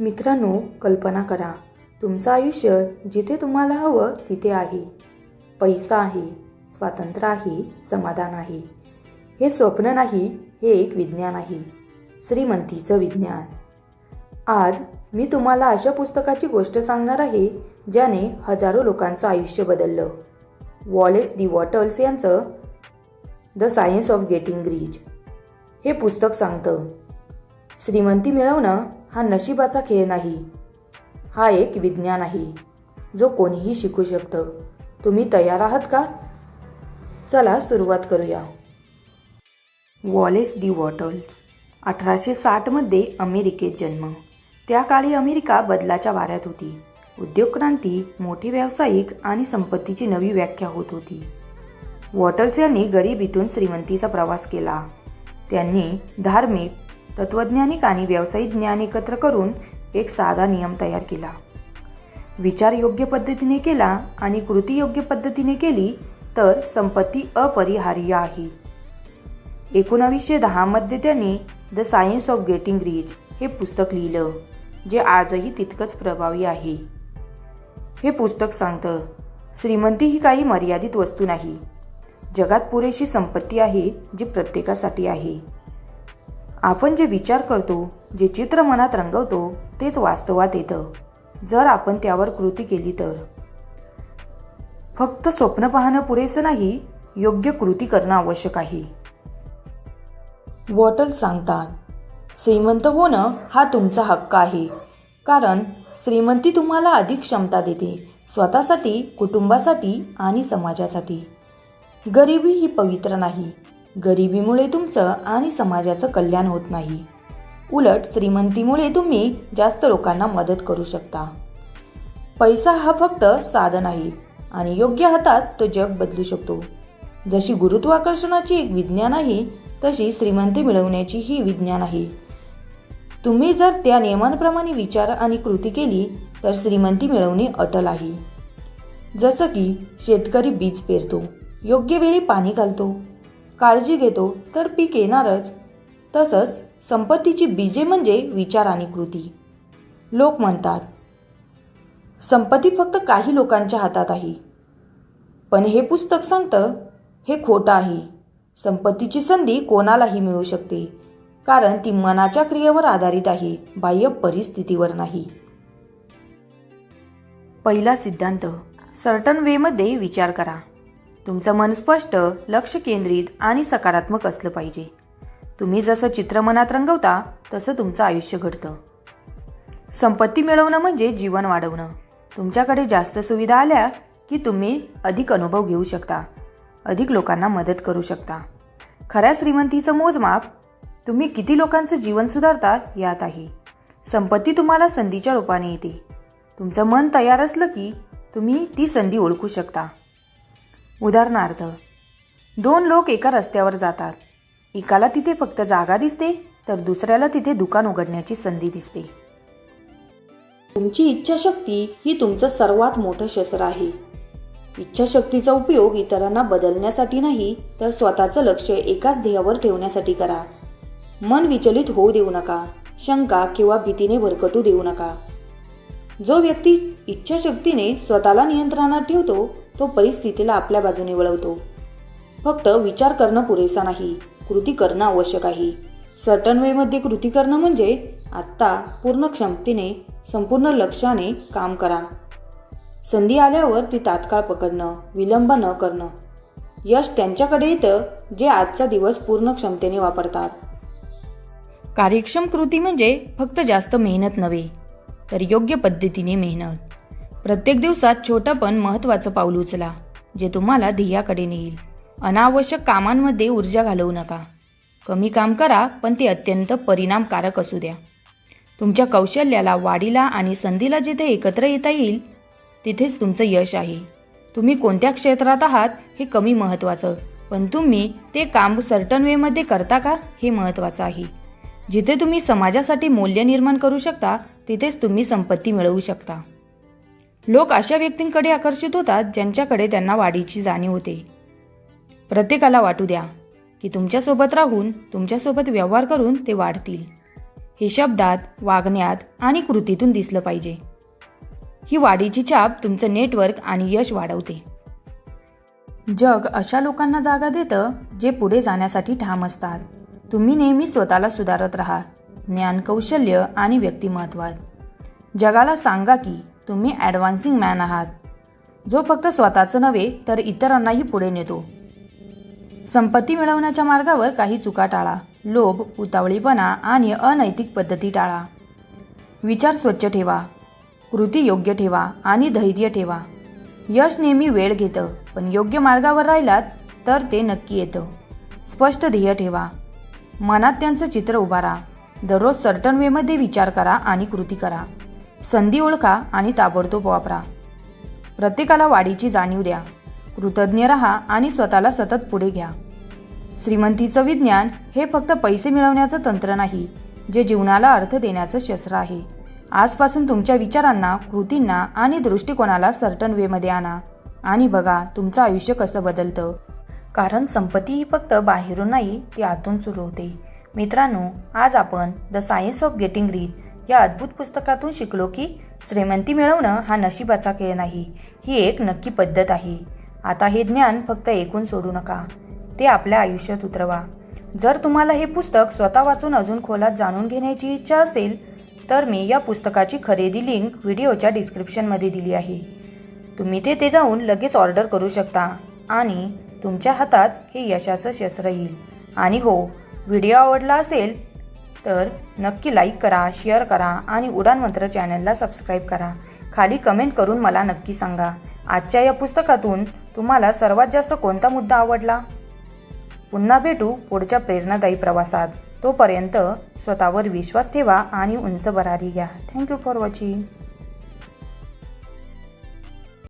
मित्रांनो कल्पना करा तुमचं आयुष्य जिथे तुम्हाला हवं तिथे आहे. पैसा आहे स्वातंत्र्य आहे समाधान आहे. हे स्वप्न नाही हे एक विज्ञान आहे. श्रीमंतीचं विज्ञान. आज मी तुम्हाला अशा पुस्तकाची गोष्ट सांगणार आहे ज्याने हजारो लोकांचं आयुष्य बदललं. वॉलेस डी वॉटर्स यांचं the science of getting rich हे पुस्तक सांगतं श्रीमंती मिळवणं हा नशिबाचा खेळ नाही. हा एक विज्ञान आहे जो कोणीही शिकू शकतं. तुम्ही तयार आहात का? चला सुरुवात करूया. वॉलेस डी वॉटल्स अठराशे साठमध्ये अमेरिकेत जन्म. त्या काळी अमेरिका बदलाच्या वाऱ्यात होती. उद्योग क्रांती मोठी व्यावसायिक आणि संपत्तीची नवी व्याख्या होत होती. वॉटल्स यांनी गरिबीतून श्रीमंतीचा प्रवास केला. त्यांनी धार्मिक तत्वज्ञानिक आणि व्यावसायिक ज्ञान एकत्र करून एक साधा नियम तयार केला. विचार योग्य पद्धतीने केला आणि कृती योग्य पद्धतीने केली तर संपत्ती अपरिहार्य आहे. एकोणावीसशे दहामध्ये त्यांनी the science of getting rich हे पुस्तक लिहिलं जे आजही तितकंच प्रभावी आहे. हे पुस्तक सांगतं श्रीमंती ही काही मर्यादित वस्तू नाही. जगात पुरेशी संपत्ती आहे जी प्रत्येकासाठी आहे. आपण जे विचार करतो जे चित्र मनात रंगवतो तेच वास्तवात येतं. जर आपण त्यावर कृती केली तर. फक्त स्वप्न पाहणं पुरेसं नाही योग्य कृती करणं आवश्यक आहे. वॉटल सांगतात श्रीमंत होणं हा तुमचा हक्क आहे. कारण श्रीमंती तुम्हाला अधिक क्षमता देते स्वतःसाठी कुटुंबासाठी आणि समाजासाठी. गरिबी ही पवित्र नाही गरिबीमुळे तुमचं आणि समाजाचं कल्याण होत नाही. उलट श्रीमंतीमुळे तुम्ही जास्त लोकांना मदत करू शकता. पैसा हा फक्त साधन आहे आणि योग्य हातात तो जग बदलू शकतो. जशी गुरुत्वाकर्षणाची एक विज्ञान आहे तशी श्रीमंती मिळवण्याची ही विज्ञान आहे. तुम्ही जर त्या नियमांप्रमाणे विचार आणि कृती केली तर श्रीमंती मिळवणे अटल आहे. जसं की शेतकरी बीज पेरतो योग्य वेळी पाणी घालतो काळजी घेतो तर पीक येणारच. तसंच संपत्तीची बीजे म्हणजे विचार आणि कृती. लोक म्हणतात संपत्ती फक्त काही लोकांच्या हातात आहे. पण हे पुस्तक सांगतं हे खोटं आहे. संपत्तीची संधी कोणालाही मिळू शकते कारण ती मनाच्या क्रियेवर आधारित आहे बाह्य परिस्थितीवर नाही. पहिला सिद्धांत सर्टन वेमध्ये विचार करा. तुमचं मन स्पष्ट लक्ष केंद्रित आणि सकारात्मक असलं पाहिजे. तुम्ही जसं चित्र मनात रंगवता तसं तुमचं आयुष्य घडतं. संपत्ती मिळवणं म्हणजे जीवन वाढवणं. तुमच्याकडे जास्त सुविधा आल्या की तुम्ही अधिक अनुभव घेऊ शकता. अधिक लोकांना मदत करू शकता. खऱ्या श्रीमंतीचं मोजमाप तुम्ही किती लोकांचं जीवन सुधारता यात आहे. संपत्ती तुम्हाला संधीच्या रूपाने येते. तुमचं मन तयार असलं की तुम्ही ती संधी ओळखू शकता. उदाहरणार्थ दोन लोक एका रस्त्यावर जातात. एकाला तिथे फक्त जागा दिसते तर दुसऱ्याला तिथे दुकान उघडण्याची संधी दिसते. तुमची इच्छाशक्ती ही तुमचं सर्वात मोठं शस्त्र आहे. इच्छाशक्तीचा उपयोग इतरांना बदलण्यासाठी नाही तर स्वतःचं लक्ष एकाच ध्येयावर ठेवण्यासाठी करा. मन विचलित होऊ देऊ नका शंका किंवा भीतीने भरकटू देऊ नका. जो व्यक्ती इच्छाशक्तीने स्वतःला नियंत्रणात ठेवतो तो परिस्थितीला आपल्या बाजूने वळवतो. फक्त विचार करणं पुरेसा नाही कृती करणं आवश्यक आहे. सर्टन वेमध्ये कृती करणं म्हणजे आत्ता पूर्ण क्षमतेने संपूर्ण लक्षाने काम करा. संधी आल्यावर ती तात्काळ पकडणं विलंब न करणं. यश त्यांच्याकडे येतं जे आजचा दिवस पूर्ण क्षमतेने वापरतात. कार्यक्षम कृती म्हणजे फक्त जास्त मेहनत नव्हे तर योग्य पद्धतीने मेहनत. प्रत्येक दिवसात छोटं पण महत्त्वाचं पाऊल उचला जे तुम्हाला ध्येयाकडे नेईल. अनावश्यक कामांमध्ये ऊर्जा घालवू नका. कमी काम करा पण ते अत्यंत परिणामकारक असू द्या. तुमच्या कौशल्याला वाढीला आणि संधीला जिथे एकत्र येता येईल तिथेच तुमचं यश आहे. तुम्ही कोणत्या क्षेत्रात आहात हे कमी महत्त्वाचं. पण तुम्ही ते काम सर्टन वेमध्ये करता का हे महत्त्वाचं आहे. जिथे तुम्ही समाजासाठी मूल्य निर्माण करू शकता तिथेच तुम्ही संपत्ती मिळवू शकता. लोक अशा व्यक्तींकडे आकर्षित होतात ज्यांच्याकडे त्यांना वाढीची जाणीव होते. प्रत्येकाला वाटू द्या की तुमच्यासोबत राहून तुमच्यासोबत व्यवहार करून ते वाढतील. हे शब्दात वागण्यात आणि कृतीतून दिसलं पाहिजे. ही वाढीची छाप तुमचं नेटवर्क आणि यश वाढवते. जग अशा लोकांना जागा देतं जे पुढे जाण्यासाठी ठाम असतात. तुम्ही नेहमी स्वतःला सुधारत राहा. ज्ञान कौशल्य आणि व्यक्तिमत्वात. जगाला सांगा की तुम्ही ॲडव्हान्सिंग मॅन आहात. जो फक्त स्वतःचं नव्हे तर इतरांनाही पुढे नेतो. संपत्ती मिळवण्याच्या मार्गावर काही चुका टाळा. लोभ उतावळीपणा आणि अनैतिक पद्धती टाळा. विचार स्वच्छ ठेवा. कृती योग्य ठेवा आणि धैर्य ठेवा. यश नेहमी वेळ घेतं पण योग्य मार्गावर राहिलात तर ते नक्की येतं. स्पष्ट ध्येय ठेवा. मनात त्यांचं चित्र उभारा. दररोज सर्टन वेमध्ये विचार करा आणि कृती करा. संधी ओळखा आणि ताबडतोब वापरा. प्रत्येकाला वाढीची जाणीव द्या. कृतज्ञ रहा आणि स्वतःला सतत पुढे घ्या. श्रीमंतीचं विज्ञान हे फक्त पैसे मिळवण्याचं तंत्र नाही जे जीवनाला अर्थ देण्याचं शस्त्र आहे. आजपासून तुमच्या विचारांना कृतींना आणि दृष्टिकोनाला सर्टन वेमध्ये आणा. आणि बघा तुमचं आयुष्य कसं बदलतं. कारण संपत्ती ही फक्त बाहेरून नाही ती आतून सुरू होते. मित्रांनो आज आपण the science of getting rich या अद्भुत पुस्तकातून शिकलो की श्रीमंती मिळवणं हा नशिबाचा खेळ नाही. ही एक नक्की पद्धत आहे. आता हे ज्ञान फक्त ऐकून सोडू नका. ते आपल्या आयुष्यात उतरवा. जर तुम्हाला हे पुस्तक स्वतः वाचून अजून खोलात जाणून घेण्याची इच्छा असेल तर मी या पुस्तकाची खरेदी लिंक व्हिडिओच्या डिस्क्रिप्शनमध्ये दिली आहे. तुम्ही ते जाऊन लगेच ऑर्डर करू शकता आणि तुमच्या हातात हे यशाचं शस्त्र येईल. आणि हो व्हिडिओ आवडला असेल तर नक्की लाईक करा शेअर करा आणि उडान मंत्र चॅनलला सबस्क्राईब करा. खाली कमेंट करून मला नक्की सांगा. आजच्या या पुस्तकातून तुम्हाला सर्वात जास्त कोणता मुद्दा आवडला? पुन्हा भेटू पुढच्या प्रेरणादायी प्रवासात. तोपर्यंत स्वतःवर विश्वास ठेवा आणि उंच भरारी घ्या. Thank you for watching